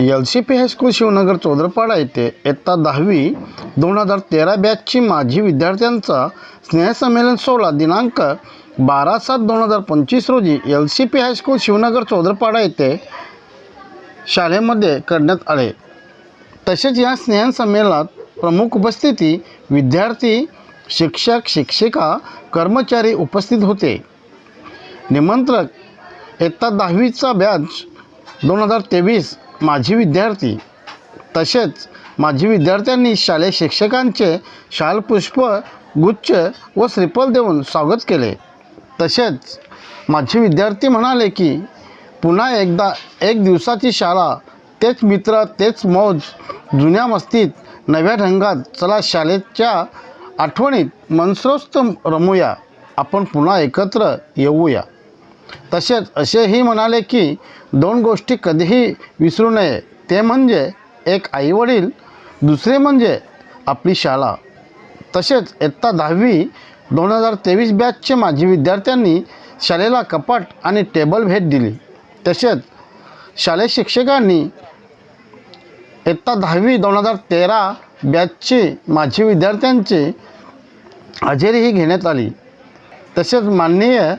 L C P high school Shivnagar Chodrapada येथे इयत्ता दहावी दोन हजार तेरा बॅचची माजी विद्यार्थ्यांचा स्नेहसंमेलन सोहळा दिनांक बारा सात दोन हजार पंचवीस रोजी L C P high school Shivnagar Chodrapada येथे शाळेमध्ये करण्यात आले. तसेच या स्नेहसंमेलनात प्रमुख उपस्थिती विद्यार्थी शिक्षक शिक्षिका कर्मचारी उपस्थित होते. निमंत्रक इयत्ता दहावीचा बॅच दोन हजार तेवीस माजी विद्यार्थी तसेच माजी विद्यार्थ्यांनी शालेय शिक्षकांचे शालपुष्प गुच्छ व श्रीफल देऊन स्वागत केले. तसेच माझे विद्यार्थी म्हणाले की पुन्हा एकदा एक दिवसाची शाळा तेच मित्र तेच मौज जुन्या मस्तीत नव्या ढंगात चला शाळेच्या आठवणीत मनस्रोस्त रमूया. आपण पुन्हा एकत्र येऊया. तसेच असेही म्हणाले की दोन गोष्टी कधीही विसरू नये. ते म्हणजे एक आईवडील दुसरे म्हणजे आपली शाळा. तसेच इयत्ता दहावी दोन हजार तेवीस बॅचचे माजी विद्यार्थ्यांनी शाळेला कपाट आणि टेबल भेट दिली. तसेच शालेय शिक्षकांनी इयत्ता दहावी दोन हजार तेरा बॅचची माजी विद्यार्थ्यांची हजेरीही घेण्यात आली. तसेच माननीय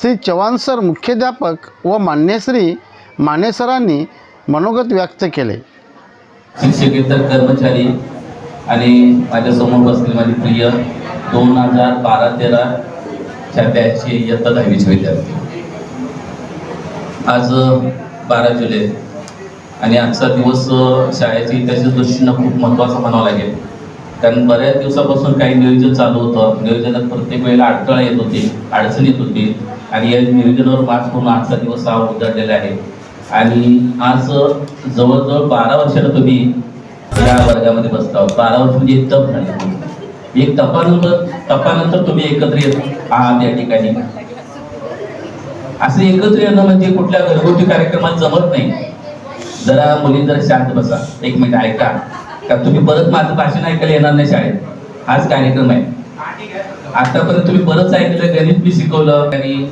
श्री चव्हाण सर मुख्याध्यापक व मान्यश्री मानेसरांनी मनोगत व्यक्त केले. शिक्षकेतर कर्मचारी आणि माझ्यासमोर बसलेले माझे प्रिय दोन हजार बारा तेराच्या बॅचचे इयत्ता दहावीचे विद्यार्थी. आज बारा जुलै आणि आजचा दिवस शाळेची शाळेच्या इतिहासाच्या दृष्टीनं खूप महत्त्वाचा म्हणावा लागेल. कारण बऱ्याच दिवसापासून काही नियोजन चालू होतं. नियोजनात प्रत्येक वेळेला अडथळा येत होती अडचण येत होती. आणि या नियोजनावर पाच म्हणून आजचा दिवस हा उजाडलेला आहे. आणि आज जवळजवळ बारा वर्षाला तुम्ही या वर्गामध्ये बसता आहोत. बारा वर्ष म्हणजे एक तप झाले. एक तपानंतर तपानंतर तुम्ही एकत्र येत आहात या ठिकाणी. असं एकत्र येणं म्हणजे कुठल्या घरगुती कार्यक्रमात जमत नाही. जरा मुली जरा शांत बसा. एक मिनिट ऐका. का तुम्ही परत माझं भाषण ऐकायला येणार नाही शाळेत. हाच कार्यक्रम आहे. आतापर्यंत तुम्ही बरंच ऐकलं गणित मी शिकवलं. आणि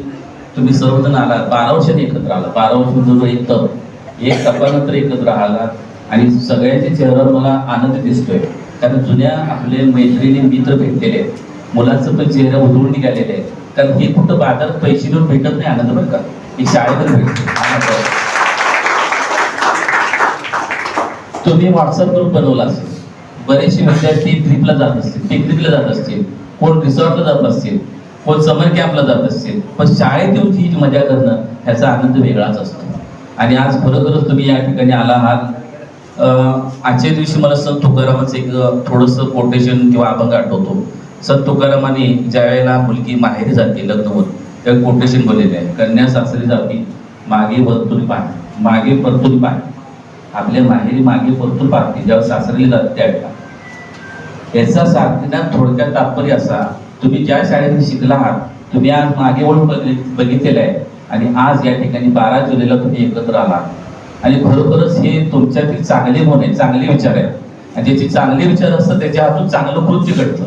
तुम्ही सर्वजण आला बारा वर्षांनी एकत्र आला बारा वर्ष एक तप. एक तपानंतर एकत्र आलात. आणि सगळ्यांच्या चेहऱ्यावर मला आनंद दिसतोय. कारण जुन्या आपले मैत्रिणी मित्र भेटलेले आहेत. मुलांचं पण चेहरा उधळून निघालेले आहेत कारण हे कुठं बाजारात पैसे देऊन भेटत नाही आनंद बरं का हे शाळेतच भेटतो. तुम्ही व्हॉट्सअप ग्रुप बनवला असेल. बरेचसे विद्यार्थी ट्रिपला जात असतील. पिकनिकला जात असतील. कोण रिसॉर्टला जात असतील कोण समर कॅम्पला जात असतील पण शाळेत येऊन ही मजा करणं ह्याचा आनंद वेगळाच असतो. आणि आज खरोखरच तुम्ही या ठिकाणी आला आहात. आजच्या दिवशी मला संत तुकारामाचं एक थोडंसं कोटेशन किंवा अभंग आठवतो. संत तुकारामाने ज्या वेळेला मुलगी माहेरी जाते लग्न होत त्यावेळी कोटेशन बोललेले आहे कन्या सासरी जाती मागे परतून पाहणे मागे परतून पाहणे आपल्या माहेरी मागे परतून पाहते जेव्हा सासरीला जाते त्यावेळेला याचा सांगण्यात थोडक्यात तात्पर्य असा तुम्ही ज्या शाळेत शिकला आहात तुम्ही आज मागे वळून बघितलेलं आहे. आणि आज या ठिकाणी बारा जुलैला तुम्ही एकत्र आला आणि खरोखरच हे तुमच्यातील चांगले गुण आहे चांगले विचार आहेत. आणि ज्याचे चांगले विचार असतात त्याच्या हातून चांगलं कृत्य घडतं.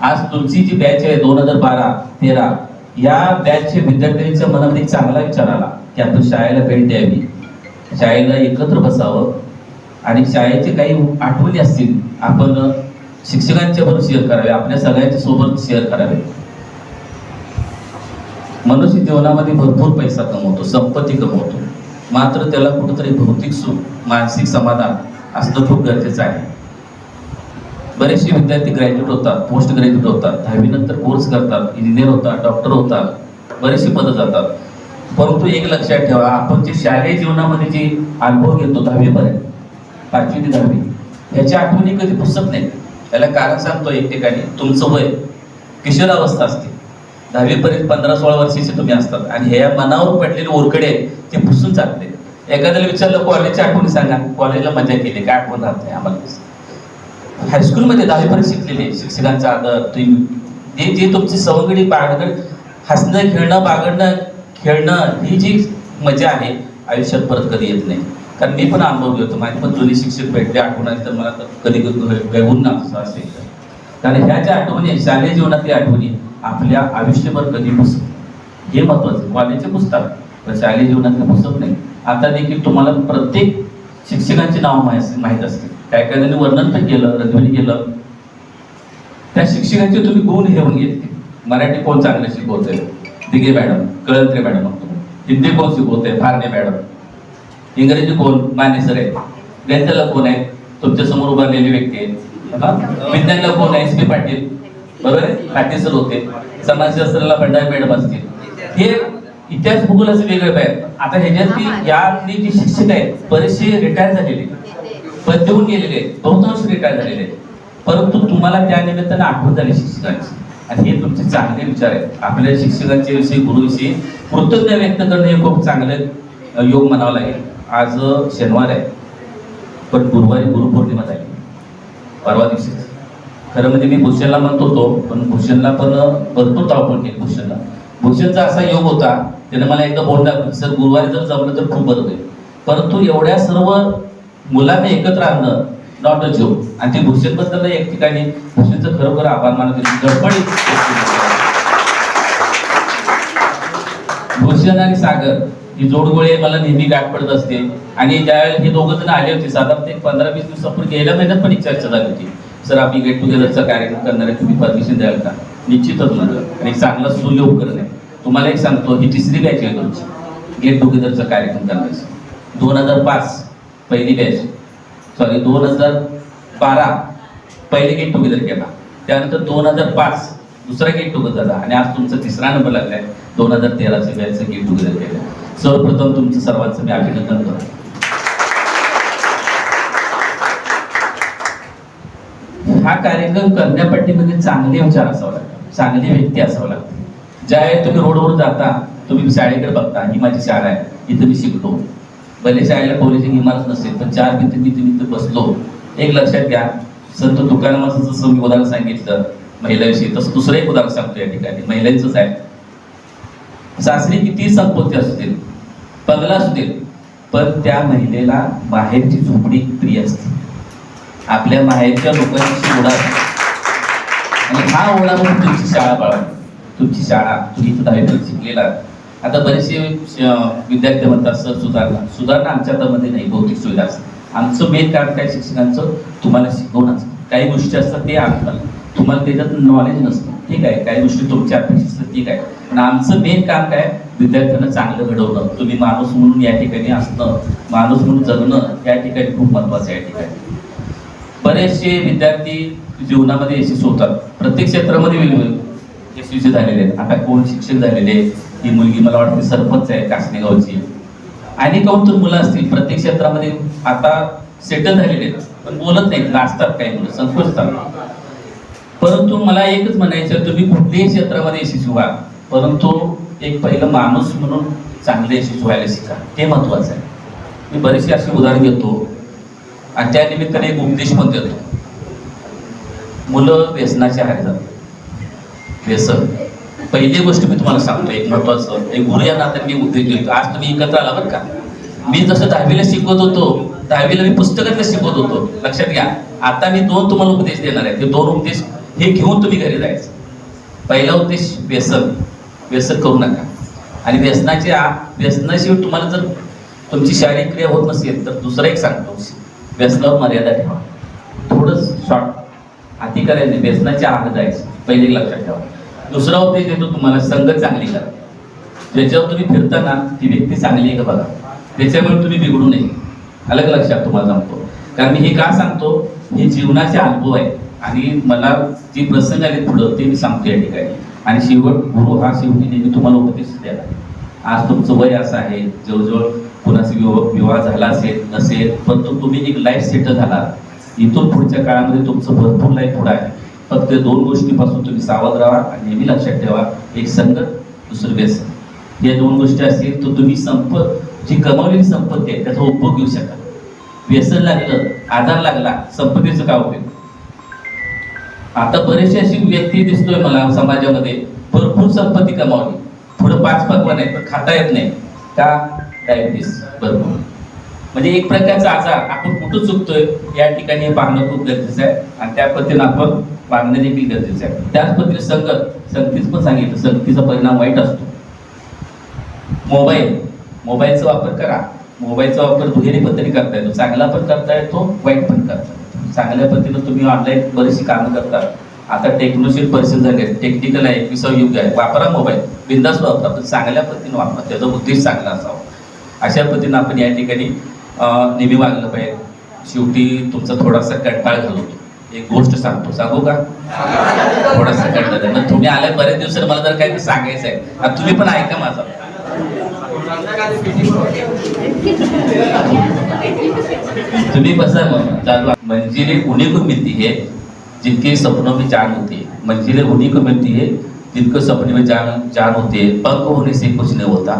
आज तुमची जी बॅच आहे दोन हजार बारा तेरा या बॅचच्या विद्यार्थ्यांच्या मनामध्ये चांगला विचार आला की आपण शाळेला भेट द्यावी. शाळेला एकत्र बसावं. आणि शाळेचे काही आठवणी असतील आपण शिक्षकांच्या बरोबर शेअर करावे आपल्या सगळ्यांच्या सोबत शेअर करावे. मनुष्य जीवनामध्ये भरपूर पैसा कमवतो संपत्ती कमवतो. मात्र त्याला कुठंतरी भौतिक सुख मानसिक समाधान असणं खूप गरजेचं आहे. बरेचसे विद्यार्थी ग्रॅज्युएट होतात पोस्ट ग्रॅज्युएट होतात दहावीनंतर कोर्स करतात इंजिनियर होतात डॉक्टर होतात बरेचसे पदं जातात. परंतु एक लक्षात ठेवा आपण जे शालेय जीवनामध्ये जे अनुभव घेतो दहावीपर्यंत पाचवी ते दहावी ह्याच्या आठवणी कधी पुसत नाही त्याला कारण सांगतो एक ठिकाणी तुमचं वय किशोरावस्था असते. दहावीपर्यंत पंधरा सोळा वर्षाचे तुम्ही असतात. आणि ह्या मनावर पडलेले ओरकडे ते पुसून चालते एखाद्याला विचारलं कॉलेजच्या आठवणी सांगा. कॉलेजला मजा केली काय आठवण राहत नाही आम्हाला हायस्कूलमध्ये दहावीपर्यंत शिकलेले शिक्षकांचा आदर तुम्ही जे जे तुमची सवंगडी बागड हसणं खेळणं बागडणं खेळणं ही जी मजा आहे आयुष्यात परत कधी येत नाही. कारण मी पण अनुभव घेतो माझे पण जुने शिक्षक भेटले आठवण आली तर मला तर कधी गहून ना असं असेल कारण ह्या ज्या आठवणी शालेय जीवनातल्या आठवणी आपल्या आयुष्यभर कधी पुसत हे महत्वाचं कॉलेजचे पुस्तक. पण शालेय जीवनातले पुसत नाही. आता देखील तुम्हाला प्रत्येक शिक्षकांची नावं माहीत माहीत असतील. काय काय जणांनी वर्णन पण केलं रजवणी केलं. त्या शिक्षकांचे तुम्ही गुण घेऊन घेतले मराठी कोण चांगलं शिकवतोय? दिघे मॅडम कळंत्रे मॅडम हिंदी कोण शिकवतोय? फारणे मॅडम. इंग्रजी कोण माने सर आहे गणिताला कोण आहे तुमच्यासमोर उभारलेली व्यक्ती आहे विज्ञानला कोण आहे? S P Patil. बरोबर आहे? पाटील सर होते. समाजशास्त्राला भंडारी मॅडम असतील. हे इतिहास भूगोलाचे वेगळे पाहिजे. आता ह्याच्यातली यातली जी शिक्षक आहेत बरेचसे रिटायर झालेले पद देऊन गेलेले बहुतांश रिटायर झालेले आहेत. परंतु तुम्हाला त्या निमित्ताने आठवण झाली शिक्षकांची. आणि हे तुमचे चांगले विचार आहेत. आपल्या शिक्षकांच्या विषयी गुरुविषयी कृतज्ञ व्यक्त करणं हे खूप चांगलं योग म्हणावं लागेल. आज शनिवार आहे. पण गुरुवारी गुरुपौर्णिमा झाली. परवा दिवशीच. खरं म्हणजे मी भूषणला म्हणत होतो पण भूषणला पण भरपूर धावपळ केली भूषणला. भूषणचा असा योग होता त्याने मला एकदा बोलला सर गुरुवारी जर जमलं तर खूप बरं होईल. परंतु एवढ्या सर्व मुलांना एकत्र आणणं नॉट अ जोक आणि ते भूषणबद्दल एक ठिकाणी भूषणचं खरोखर आभार मानत होते. गडबडीत भूषण आणि सागर. ही जोडगोळी मला नेहमी गाठ पडत असते. आणि ज्यावेळेला हे दोघं जण आले होते साधारणतः एक पंधरा वीस दिवसापूर्वी गेल्या महिन्यात पण एक चर्चा झाली होती. सर आपली गेट टुगेदरचा कार्यक्रम करणार आहे तुम्ही परमिशन द्याल का? निश्चितच म्हणलं आणि एक चांगला सुयोग उपकरण आहे. तुम्हाला एक सांगतो ही तिसरी बॅच आहे तुमची. गेट टुगेदरचा कार्यक्रम करण्याची. दोन हजार पाच पहिली बॅच सॉरी दोन हजार बारा पहिले गेट टुगेदर केला. त्यानंतर दोन हजार पाच दुसरा गेट टुगेदर झाला. आणि आज तुमचा तिसरा नंबर लागलाय. दोन हजार तेराचं बॅचचं गेट टुगेदर केलं. सर्वप्रथम तुमचं सर्वांचं मी अभिनंदन करतो. हा कार्यक्रम करण्यापाठीमध्ये चांगले विचार असावं लागतात चांगली व्यक्ती असावं लागते. ज्या तुम्ही रोडवर जाता तुम्ही शाळेकडे बघता ही माझी शाळा आहे इथं मी शिकतो भले शाळेला पोलिसिंग इमारत नसेल पण चार भिंती मी तुम्ही इथं बसलो. एक लक्षात घ्या संत तुकारामाचं जसं मी उदाहरण सांगितलं महिलाविषयी तसं दुसरं एक उदाहरण सांगतो या ठिकाणी. महिलांचंच आहे. सासरी किती संपत्ती असतील? बंगला असतील. पण त्या महिलेला बाहेरची झोपडी प्रिय असते. आपल्या माहेरच्या लोकांची ओढा आणि हा ओढा म्हणून तुमची शाळा पाळा तुमची शाळा तुम्ही इथं दहावीपर्यंत शिकलेला आता बरेचसे विद्यार्थी म्हणतात सर सुधारणा सुधारणा आमच्या हातामध्ये नाही भौतिक सुविधा असतात आमचं मेन काम काय शिक्षकांचं? तुम्हाला शिकवणं असतं. काही गोष्टी असतात ते आम्हाला. तुम्हाला त्याच्यात नॉलेज नसतं. ठीक आहे काही गोष्टी तुमच्या अपेक्षित ठीक आहे. पण आमचं मेन काम काय? विद्यार्थ्यांना चांगलं घडवणं. तुम्ही माणूस म्हणून या ठिकाणी असणं माणूस म्हणून जगणं या ठिकाणी खूप महत्वाचं आहे या ठिकाणी. बरेचसे विद्यार्थी जीवनामध्ये यशस्वी होतात. प्रत्येक क्षेत्रामध्ये वेगवेगळे यशस्वी झालेले आहेत. आता कोण शिक्षक झालेले आहेत. ही मुलगी मला वाटते सरपंच आहे कासनेगावची आणि कोण तर मुलं असतील? प्रत्येक क्षेत्रामध्ये आता सेटल झालेले आहेत. पण बोलत नाहीत. नाचतात काही मुलं. संकोचतात परंतु मला एकच म्हणायचं तुम्ही कुठल्याही क्षेत्रामध्ये यशस्वी व्हा परंतु एक पहिलं माणूस म्हणून चांगले यशस्वी व्हायला शिका. ते महत्वाचं आहे. मी बरेचसे असे उदाहरण घेतो आणि त्या निमित्ताने एक उपदेश पण देतो. मुलं व्यसनाचे आहारी जातात. व्यसन. पहिली गोष्ट मी तुम्हाला सांगतो एक महत्वाचं. एक गुरु या नात्याने मी उपदेश देतो आज तुम्ही एकत्र आला बरं का? मी जसं दहावीला शिकवत होतो दहावीला मी पुस्तकातलं शिकवत होतो. लक्षात घ्या. आता मी दोन तुम्हाला उपदेश देणार आहे. ते दोन उपदेश हे घेऊन तुम्ही घरी जायचं. पहिला उद्देश व्यसन. व्यसन करू नका. आणि व्यसनाचे आ व्यसनाशिवाय तुम्हाला जर तुमची शारीरिक क्रिया होत नसेल तर दुसरं एक सांगतो. व्यसनावर मर्यादा ठेवा. थोडंच शॉर्ट अति करायचं व्यसनाच्या आहार जायचं पहिले लक्षात ठेवा. दुसरा उद्देश देतो तुम्हाला संगत चांगली करा. ज्याच्यावर तुम्ही फिरताना ती व्यक्ती चांगली आहे का बघा. त्याच्यामुळे तुम्ही बिघडू नये. अलग लक्षात तुम्हाला सांगतो. कारण मी हे का सांगतो? हे जीवनाचे अनुभव आहे आणि मला जे प्रसंग आले पुढं ते मी सांगतो या ठिकाणी. आणि शेवट गुरु हा शेवटी नेहमी तुम्हाला उपदेश द्यायला. आज तुमचं वय असं आहे जवळजवळ कोणाचा विवाह विवाह झाला असेल नसेल परंतु तुम्ही एक लाईफ सेटल झाला. इथून पुढच्या काळामध्ये तुमचं भरपूर लाईफ पुढं आहे. फक्त दोन गोष्टीपासून तुम्ही सावध राहा आणि नेहमी लक्षात ठेवा एक संगत दुसरं व्यसन. या दोन गोष्टी असतील तर तुम्ही संप जी कमावलेली संपत्ती आहे त्याचा उपभोग घेऊ शकाल. व्यसन लागलं आधार लागला संपत्तीचं काय उपयोग? आता बरेचसे अशी व्यक्ती दिसतोय मला समाजामध्ये. भरपूर संपत्ती कमावली. पुढे पाच पकवान आहेत पण खाता येत नाही. का? डायबिटीस भरपूर म्हणजे एक प्रकारचा आजार. आपण कुठं चुकतोय या ठिकाणी पाहणं खूप गरजेचं आहे. आणि त्या पद्धतीनं आपण वागणं देखील गरजेचं आहे. त्याच पद्धतीने संगत. संगतीच पण सांगितलं. संगतीचा परिणाम वाईट असतो. मोबाईल. मोबाईलचा वापर करा. मोबाईलचा वापर दुहेरी पद्धतीने करता येतो. चांगला पण करता येतो वाईट पण करता येतो. चांगल्या पद्धतीनं तुम्ही ऑनलाईन बरीचशी कामं करता. आता टेक्नोशील परिस्थिती झाली आहे. टेक्निकल आहे एकविसावं युग आहे. वापरा मोबाईल बिंदास वापरा. पण चांगल्या पद्धतीने वापरा. त्याचा उद्देश चांगला असावा. अशा पद्धतीनं आपण या ठिकाणी नेहमी वागलं पाहिजे. शेवटी तुमचा थोडासा कंटाळ घालवतो एक गोष्ट सांगतो. सांगू का? थोडासा कंटाळ. मग तुम्ही आल्या बऱ्याच दिवसात मला जर काही सांगायचं आहे. तुम्ही पण ऐका माझा. तुम्ही बसा मग चालू मंजिले उन्हीं को मिलती है जिनके सपनों में जान होती है. मंजिले उन्हीं को मिलती है जिनको सपने में जान जान होती है. पंख होने से कुछ नहीं होता.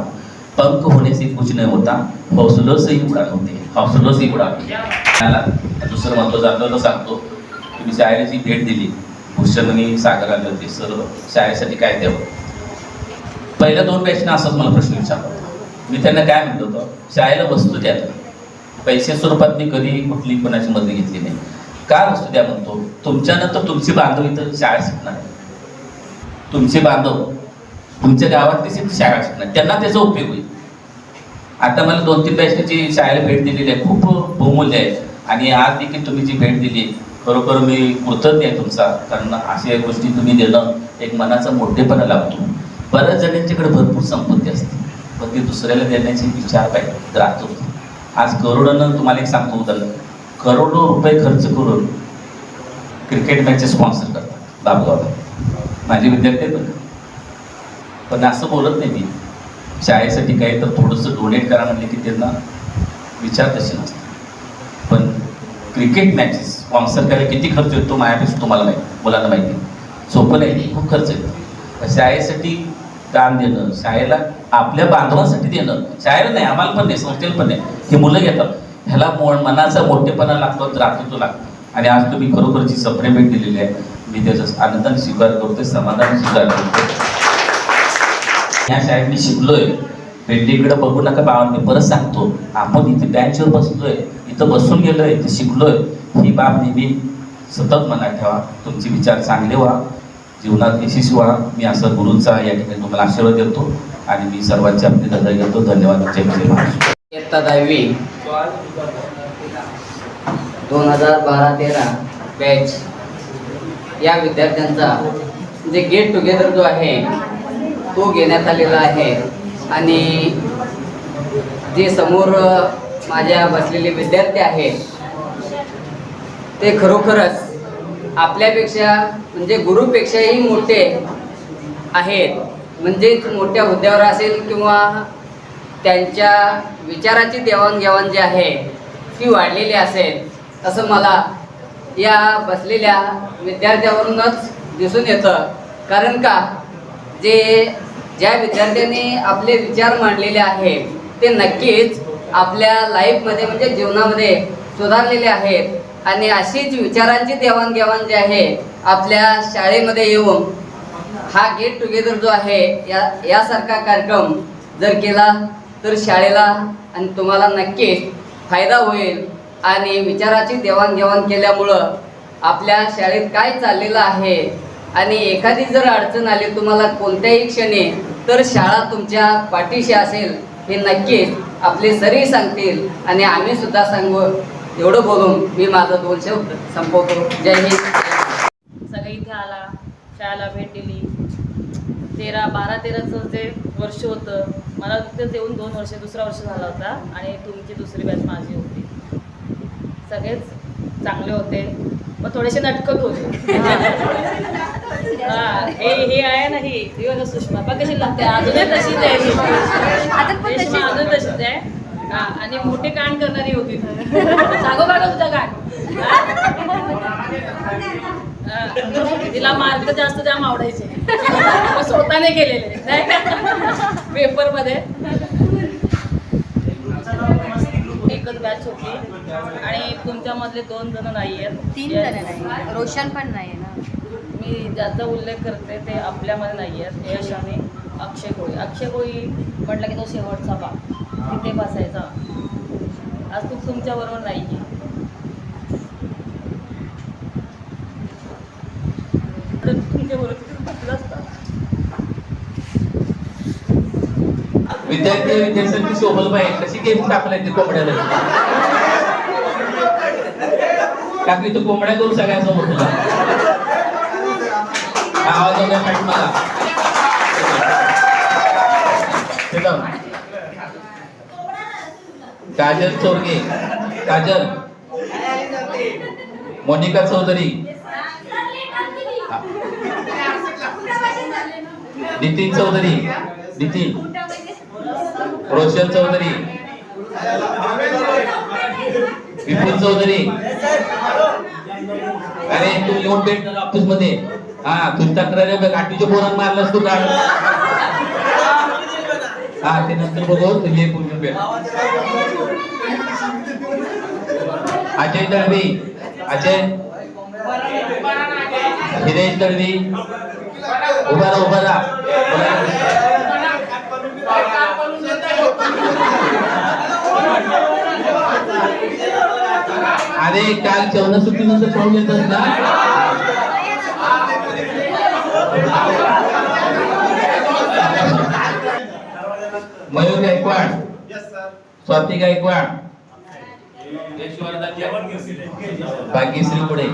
पंख होने से कुछ नहीं होता. हौसलों से ही उड़ान होती है. हौसलों से ही उड़ान होती है. मला दुसरं महत्वाचं आपल्याला सांगतो. तुम्ही शाळेची भेट दिली. भूषण सागर आले होते सर शाळेसाठी काय द्यावं? पहिल्या दोन बॅचना असाच मला प्रश्न विचारला मी त्यांना काय म्हणतो होतो? शाळेला वस्तू द्या पैसे स्वरूपात मी कधी कुठली कोणाची मदत घेतली नाही. का वस्तू द्या म्हणतो? तुमच्यानंतर तुमचे बांधव इथं शाळा शिकणार. तुमचे बांधव तुमच्या गावातली शाळा शिकणार? त्यांना त्याचा उपयोग होईल. आता मला दोन तीन बॅचची शाळेला भेट दिलेली आहे. खूप बहुमूल्य आहे. आणि आज देखील तुम्ही जी भेट दिली खरोखर मी कृतज्ञ आहे तुमचा. कारण अशा गोष्टी तुम्ही देणं एक मनाचा मोठेपणा लागतो बऱ्याच जणांच्याकडे भरपूर संपत्ती असते. पण ती दुसऱ्याला देण्याची विचार पाहिजे राहतो आज करोडोनं तुम्हाला एक सांगतो उदाहरण. करोडो रुपये खर्च करून क्रिकेट मॅचेस स्पॉन्सर करतात दाबगावला माझे विद्यार्थी आहेत पण असं बोलत नाही मी. शाळेसाठी काही तर थोडंसं डोनेट करा म्हणले की त्यांना विचार तसे नसतात. पण क्रिकेट मॅचेस स्पॉन्सर करायला किती खर्च येतो माझ्यापेक्षा तुम्हाला माहिती मुलांना माहिती. सोपं नाही खूप खर्च येतो. शाळेसाठी दान देणं शाळेला आपल्या बांधवांसाठी देणं. शाळेला नाही आम्हाला पण नाही संस्थेला पण नाही. हे मुलं घेतात. ह्याला मो मनाचा मोठेपणा लागतो राहतो लागतो. आणि आज तुम्ही खरोखरची सप्रे भेट दिलेली आहे मी त्याचा आनंदाने स्वीकार करतोय समाधान स्वीकार करतो या शाळेत मी शिकलोय. बिल्डिंगकडे बघू नका बाबांनी परत सांगतो. आपण इथे बेंचवर बसलोय. इथं बसून गेलोय इथे शिकलोय. ही बाब नेहमी सतत मनात ठेवा. तुमचे विचार चांगले व्हा. जीवनात यशस्वी व्हा. मी असं गुरूंचा या ठिकाणी तुम्हाला आशीर्वाद देतो आणि मी सर्वांचे आपली दर्जा घेतो. धन्यवाद. जय जय महाराष्ट्र. इयत्ता दहावी. दोन हजार बारा तेरा बॅच. या विद्यार्थ्यांचा जे गेट टुगेदर जो आहे तो घेण्यात आलेला आहे. आणि जे समोर माझ्या बसलेले विद्यार्थी आहेत ते खरोखरच आपल्यापेक्षा म्हणजे गुरुपेक्षाही मोठे आहेत. म्हणजेच मोठ्या हुद्द्यावर असेल किंवा त्यांच्या विचाराची देवाणघेवाण जी आहे ती वाढलेली असेल असं मला या बसलेल्या विद्यार्थ्यावरूनच दिसून येतं. कारण का? जे ज्या विद्यार्थ्यांनी आपले विचार मांडलेले आहेत ते नक्कीच आपल्या लाईफमध्ये म्हणजे जीवनामध्ये सुधारलेले आहेत. आणि अशीच विचारांची देवाणघेवाण जी आहे आपल्या शाळेमध्ये येऊन हा गेट टुगेदर जो आहे या यासारखा कार्यक्रम जर केला तर शाळेला आणि तुम्हाला नक्कीच फायदा होईल. आणि विचाराची देवाणघेवाण केल्यामुळं आपल्या शाळेत काय चाललेलं आहे आणि एखादी जर अडचण आली तुम्हाला कोणत्याही क्षणी तर शाळा तुमच्या पाठीशी असेल हे नक्कीच आपले सरही सांगतील. आणि आम्ही सुद्धा सांगू एवढं बोलून मी माझं दोन शब्द संपवतो जय हिंद. सगळे इथे आला शाळेला भेट दिली. तेरा बारा तेराचं जे वर्ष होतं मला तिथेच येऊन दोन वर्ष दुसरा वर्ष झाला होता आणि तुमची दुसरी बॅच माझी होती. सगळेच चांगले होते. मग थोडेसे नटकत होते हा हे हे आहे ना ही. सुषमा. बघ कशी लागते. अजूनही तशीच आहे. ही. अजून तशीच आहे. हा आणि मोठे कान करणारी होती सांगू बघा तुझा कान. तिला मार्क जास्त जाम आवडायचे स्वतःने केलेले. नाही पेपरमध्ये एकच बॅच होती. आणि तुमच्यामधले दोन जण नाही आहेत तीन जण नाही रोशन पण नाही ना? मी ज्याचा उल्लेख करते ते आपल्यामध्ये नाही आहेत यश आणि अक्षय कोळी. अक्षय कोळी म्हटलं की तो शेवटचा बा तिथे बसायचा. आज तू तुमच्याबरोबर नाही आहे विद्यार्थी विद्यार्थ्यांची शोभलबाई कशी गेम टाकलाय ते कोंबड्याला? टाकली तू कोंबड्या करू सगळ्यांसमोर तुला. आवाज वगैरे मला. काजल चोरगे. काजल. मोनिका चौधरी. नितीन चौधरी. नितीन. रोशन चौधरी. विपुल चौधरी. अरे तू येऊन भेट ऑफिसमध्ये. हा तू तक्रार आहे बघ आठवीच्या पोरांना मारलास तू काढ हा ते नंतर बघू तुझे पूर्ण भेट अजय दळवी अजय. हिरेश दळवी उभा राहा उभा राहा. अरे काल जेवण सुट्टीनंतर पाहून येतात ना? स्वाती गायकवाड भाग्यश्री पुढे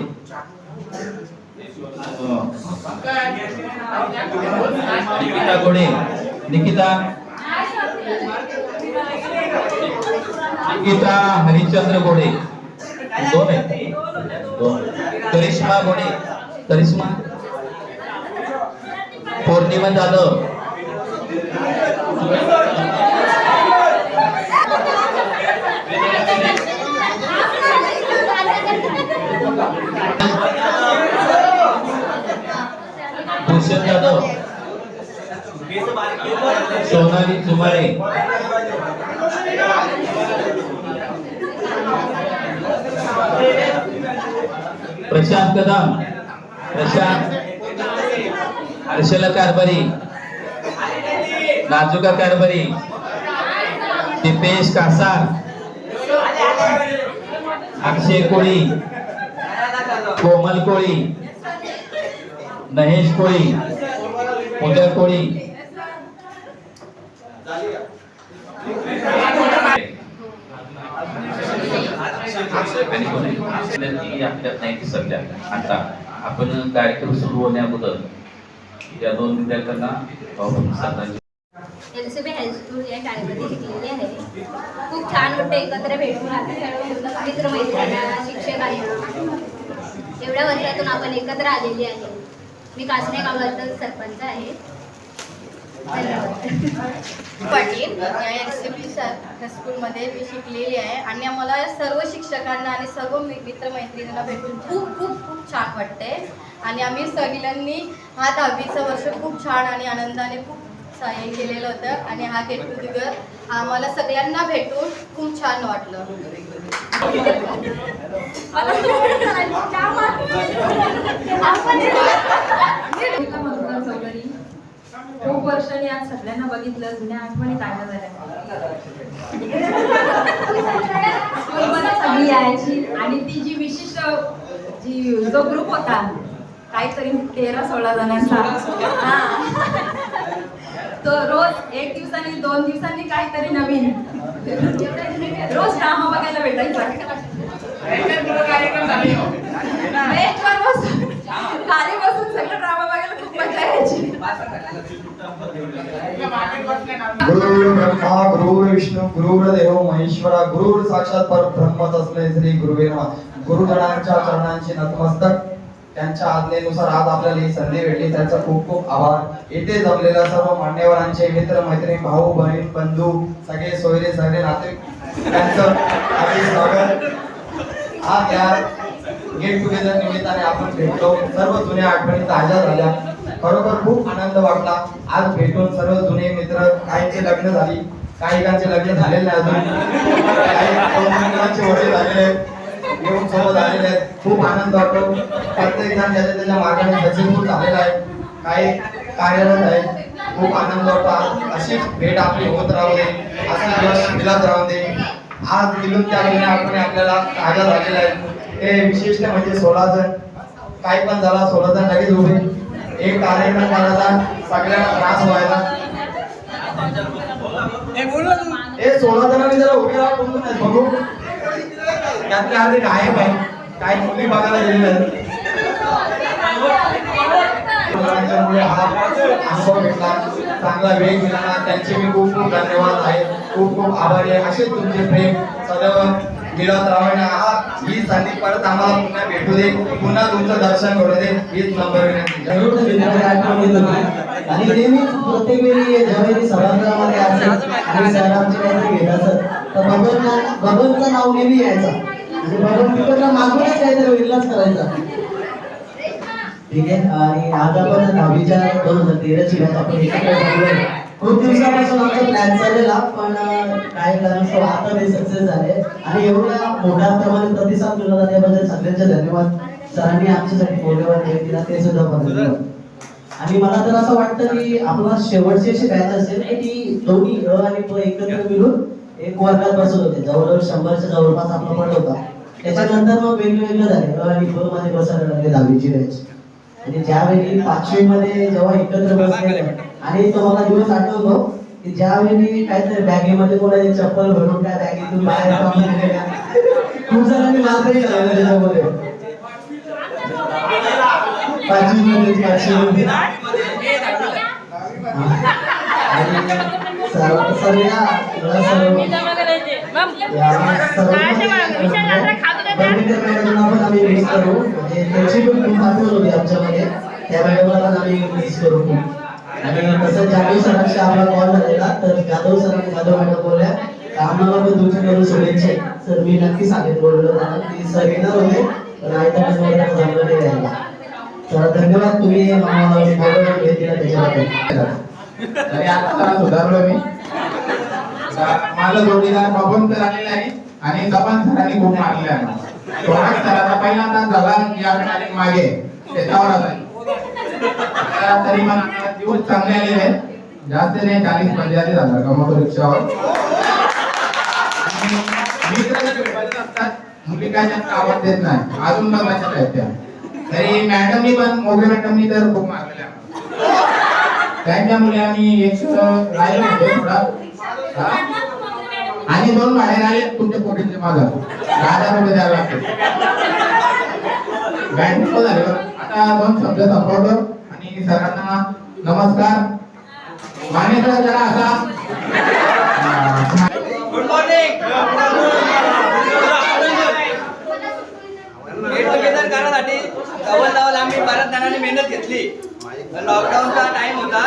निकिता गोडे निकिता निकिता हरिश्चंद्र गोडे दोन दोन करिश्मा घोडे करिश्मा पौर्णिमा जाधव सोनाली सुमारे. प्रशांत कदम. प्रशांत. हर्षला कारभारी. नाजुका कारभारी. दिपेश कासार. अक्षय कोळी. कोमल कोळी. महेश कोळी. पूजा कोळी. आणि कोणी आपल्यात नाही ती सध्या आता आपण कार्यक्रम सुरू होण्याबद्दल या दोन विद्यार्थ्यांना आपण श्रद्धांजली हायस्कूल या शाळेमध्ये शिकलेली आहे. खूप छान वाटतं एकत्र भेटून आपण सर्व मित्रमैत्रिणींना शिक्षकांना एवढ्या वर्षातून आपण एकत्र आलेली आहे. मी कासने गावातच सरपंच आहे. पाटील या एस सी पी हायस्कूलमध्ये मी शिकलेली आहे. आणि आम्हाला सर्व शिक्षकांना आणि सर्व मित्रमैत्रिणींना भेटून खूप खूप खूप छान वाटते. आणि आम्ही सगळ्यांनी हा दहावीचं वर्ष खूप छान आणि आनंदाने खूप सहाय्य केलेलं होतं. आणि हा गेट टुगेदर आम्हाला सगळ्यांना भेटून खूप छान वाटलं. नीता खूप वर्षांनी आज सगळ्यांना बघितलं जुन्या आठवणी ताज्या झाल्या. सगळी यायची आणि ती जी विशिष्ट जी जो ग्रुप होता काहीतरी तेरा सोळा जणांचा. हा. तो रोज एक दिवसांनी दोन दिवसांनी काहीतरी नवीन. रोज ड्रामा बघायला भेटायचा खाली बसून सगळं ड्रामा बघायला खूप मजा यायची. गुरुर् ब्रह्मा गुरुर् विष्णू गुरुर्देव महेश्वरा गुरुर् साक्षात परब्रह्म तस्मै श्री गुरुवे नमः. गुरुजनांच्या चरणांची नतमस्तक. त्यांच्या आज्ञेनुसार आज आपल्याला ही संधी भेटली. त्यांचा खूप खूप आभार. येथे जमलेल्या सर्व मान्यवरांचे मित्र मैत्रीण भाऊ बहीण बंधू सगळे सोयरे सगळे नाते त्यांचं स्वागत. आज या गेट टुगेदर निमित्ताने आपण भेटलो. सर्व जुन्या आठवणी ताज्या झाल्या. खरोखर खूप आनंद वाटला. आज भेटून सर्व जुने मित्र काहींचे लग्न झाली काहीकांचे लग्न झालेले नाही अजून. काही वडील झालेले आहेत. येऊन सोबत आलेले आहेत. खूप आनंद वाटतो. प्रत्येक जण त्याच्या त्याच्या मार्गाने सक्सेसफुल झालेला आहे. काही कार्यरत आहे. खूप आनंद वाटतो. अशीच भेट आपली होत राहू दे. असं यश मिळत राहू दे. आज मिळून त्या जुन्या आपल्याला कायदा झालेला आहे. ते विशिष्ट म्हणजे सोळा जण. काही पण झाला सोळा जण लगेच उभे. एक कार्यक्रम करायचा सगळ्यांना त्रास व्हायला ए सोळा जणांनी जरा उभे राहा कोण बघू. त्यातले अर्धे गायब आहे काय मुली बघायला गेलेले हा अनुभव भेटला चांगला वेग मिळाला. त्यांचे मी खूप खूप धन्यवाद आहे. खूप खूप आभारी आहे. असेच तुमचे प्रेम. सदैव मिळत राहावे आहात. ही संधी परत आम्हाला पुन्हा भेटू दे. पुन्हा तुमचं दर्शन करू दे. हीच नंबर विनंती. जरूर ते विद्यार्थी आणि नेहमी प्रत्येक वेळी ज्यावेळी मी सभागृहामध्ये असेल आणि सरांचे काहीतरी घेत असत. तर भगवंत भगवंतचं नाव नेहमी यायचा आणि बबन तिकडला मागूनच काहीतरी विलास करायचा. ठीक आहे? आणि आज आपण दहावीच्या दोन हजार तेराची बॅच आपण एकत्र खूप दिवसापासून आमचा प्लॅन चाललेला पण काही कारणास्तव आता ते सक्सेस झाले. आणि एवढा मोठ्या प्रमाणे प्रतिसाद मिळाला त्याबद्दल सगळ्यांचे धन्यवाद. सरांनी आमच्यासाठी मौल्यवान वेळ दिला ते सुद्धा धन्यवाद आणि मला तर असं वाटतं की आपला शेवटची अशी बॅच असेल की दोन्ही अ आणि प एकत्र मिळून एक वर्गात बसत होते. जवळजवळ शंभरच्या जवळपास आपला पड होता. त्याच्यानंतर मग वेगवेगळं झाले. अ आणि ब मध्ये बसायला लागले दहावीची बॅच आणि ज्यावेळी पाचवी मध्ये जेव्हा एकत्र बसले आणि तो मला दिवस आठवतो की ज्यावेळी काहीतरी बॅगेमध्ये कोणाची चप्पल भरून त्या बॅगेतून बाहेर. खूप जणांनी मारही झालेला त्याच्यामध्ये. आम्ही मिस करू. म्हणजे त्याची पण खूप होती आमच्यामध्ये. त्या मॅडमला आम्ही मिस करू. खूप आणि तसं जाधव सरांशी आपला कॉल झालेला तर जाधव सरांनी जाधव मॅडम बोलल्या तर आम्हाला पण तुमच्याकडून शुभेच्छा सर मी नक्की सांगेन बोललो की सर येणार होते पण आयता जमलं नाही यायला तर धन्यवाद तुम्ही वेळ दिला त्याच्याबद्दल. आणि आता जरा सुधारलो मी. मला जोडीदार बबन तर आलेला आहे आणि दबन सरांनी खूप मारले आहे. थोडाच सरांचा पहिल्यांदा झाला या मागे त्याच्यावर आता तरी मग दिवस चांगले आलेले आहेत. जास्त नाही चाळीस पंचेचाळीस हजार कमवतो रिक्षावर. मित्र असतात मुली काय जास्त आवाज देत नाही. अजून बघायच्या आहेत त्या तरी मॅडमनी पण मोगे मॅडमनी तर खूप मारलेल्या त्यांच्यामुळे आम्ही एक राहिलो होतो थोडा. आणि दोन बाहेर आले तुमच्या पोटीचे मागं. दहा हजार रुपये द्यावे लागते बँक आता दोन शब्द संपवतो आणि सरांना नमस्कार. मान्यता जरा असा गुड मॉर्निंग गेट टुगेदर करण्यासाठी डबल डबल आम्ही बऱ्याच जणांनी मेहनत घेतली. लॉकडाऊनचा टाइम होता.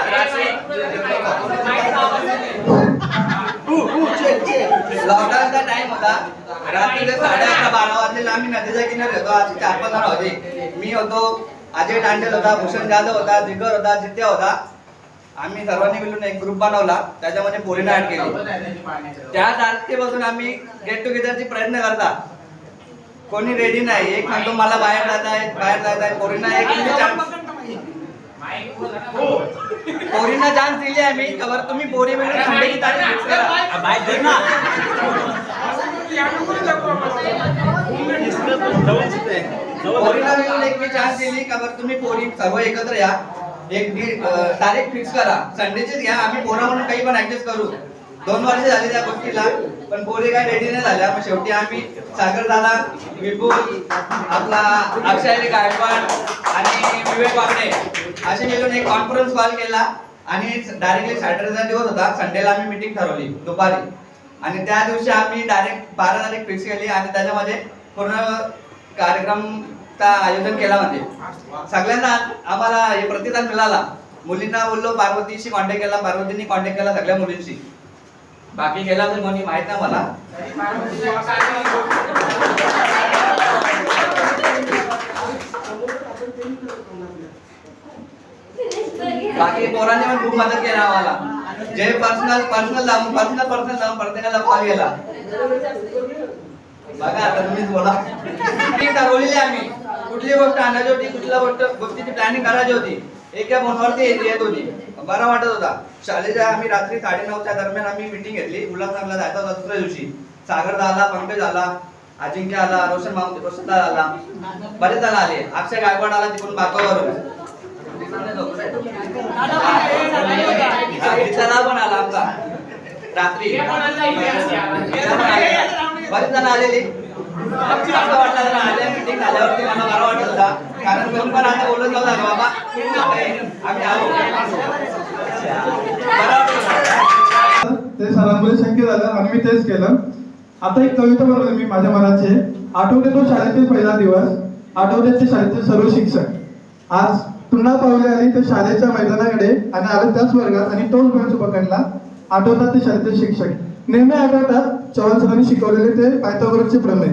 लॉकडाऊनचा टाइम होता. रात्री साडे अकरा बारा वाजलेला आम्ही नदीच्या किनारे होतो. आज चार पाच जण होते. मी होतो अजय टांडेल होता भूषण जाधव होता जिगर होता जित्या होता. आम्ही सर्वांनी मिळून एक ग्रुप बनवला. त्याच्यामध्ये पोरीना ऍड केली. त्या तारखेपासून आम्ही गेट टुगेदरची प्रयत्न करता. कोणी रेडी नाही. एक म्हणतो मला बाहेर जात आहे बाहेर जात आहे पोरींना एक पोरींना चान्स दिली आहे मी कवर तुम्ही पोरी मिळून संडेची तारीख fix करा. पोरीला मिळून एक मी चान्स दिली कवर तुम्ही पोरी सर्व एकत्र या. एक अं, तारीख फिक्स करा. संडेचीच घ्या आम्ही पोरा म्हणून काही पण ऍडजस्ट करू. दोन वर्ष झाली त्या गोष्टीला पण पोरी काय रेडी नाही झाल्या. मग शेवटी आम्ही सागर दादा विपुल आपला अक्षय गायकवाड आणि विवेक वागणे असे मिळून एक कॉन्फरन्स कॉल केला आणि डायरेक्टली सॅटर्डेचा दिवस होता. संडेला आम्ही मीटिंग ठरवली दुपारी. आणि त्या दिवशी आम्ही डायरेक्ट बारा तारीख फिक्स केली आणि त्याच्यामध्ये पूर्ण कार्यक्रमचा आयोजन केला म्हणजे. सगळ्यांना आम्हाला हे प्रतिसाद मिळाला. मुलींना बोललो पार्वतीशी कॉन्टॅक्ट केला पार्वतींनी कॉन्टॅक्ट केला सगळ्या मुलींशी. बाकी गेला तर कोणी माहीत नाही मला. बाकी पोरांनी पण खूप मदत केली आम्हाला. जे पर्सनल पर्सनल जाऊन पर्सनल पर्सनल जाऊन प्रत्येकाला कॉल केला बघा आता तुम्हीच बोला. ती ठरवलेली आम्ही. कुठली गोष्ट आणायची होती कुठल्या गोष्ट गोष्टीची प्लॅनिंग करायची होती. एका फोनवरती येत येत होती बरा वाटत होता. शाळेच्या आम्ही रात्री साडेनऊच्या दरम्यान आम्ही मिटिंग घेतली. उल्हासनगरला जायचा होता दुसऱ्या दिवशी. सागर आला पंकज आला अजिंक्य आला रोशन माम रोशन आला बरेच जण आले. अक्षय गायकवाड आला तिकडून बाकावरून पण आला आमचा. रात्री. बरेच जण आलेली. असं वाटलं आल्या झाल्यावरती मला वाटत होता. कारण कोण पण आता बोलत बाबा आम्ही आलो ते सरांमध्ये शक्य झालं आणि मी तेच केलं. आता एक कविता बनवली मी माझ्या मनाचे. आठवते तो शाळेतील पहिला दिवस. आठवते ते शाळेतील सर्व शिक्षक. आज पुन्हा पावले आली तर शाळेच्या मैदानाकडे आणि आले त्याच वर्गात आणि तोच बेंच पकडला आठवतात ते शाळेतील शिक्षक. नेहमी आठवतात चव्हाण सरांनी शिकवलेले ते पायथागोरसचे प्रमेय.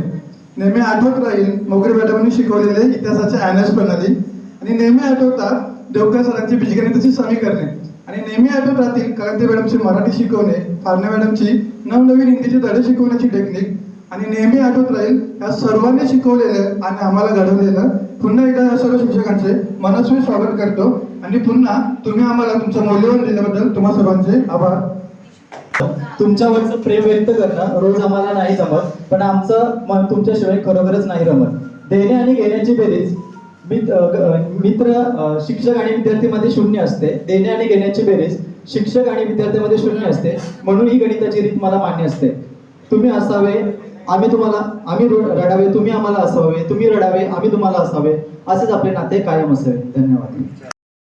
नेहमी आठवत राहील मोगरे मॅडमांनी शिकवलेले इतिहासाचे अॅनस प्रणाली. आणि नेहमी आठवतात देवकर सरांची बीजगणिताची समीकरणे आणि नेहमी आठवत राहतील कांते मॅडमची मराठी शिकवणे फारणे मॅडमची नवनवीन हिंदीचे धडे शिकवण्याची टेक्निक आणि नेहमी आठवत राहील या सर्वांनी शिकवलेलं आणि आम्हाला घडवलेलं पुन्हा एकदा या सर्व शिक्षकांचे मनस्वी स्वागत करतो. आणि पुन्हा तुम्ही आम्हाला तुमचं मौल्यवान दिल्याबद्दल तुम्हा सर्वांचे आभार. तुमच्यावरचं प्रेम व्यक्त करणं रोज आम्हाला नाही जमत पण आमचं मन तुमच्याशिवाय खरोखरच नाही रमत. देणे आणि घेण्याची बेरीज मित्र शिक्षक आणि विद्यार्थीमध्ये शून्य असते. देणे आणि घेण्याची बेरीज शिक्षक आणि विद्यार्थ्यांमध्ये शून्य असते. म्हणून ही गणिताची रीत मला मान्य असते. तुम्ही असावे आम्ही तुम्हाला आम्ही रडावे तुम्ही आम्हाला असावे तुम्ही रडावे आम्ही तुम्हाला असावे असेच आपले नाते कायम असावे. धन्यवाद.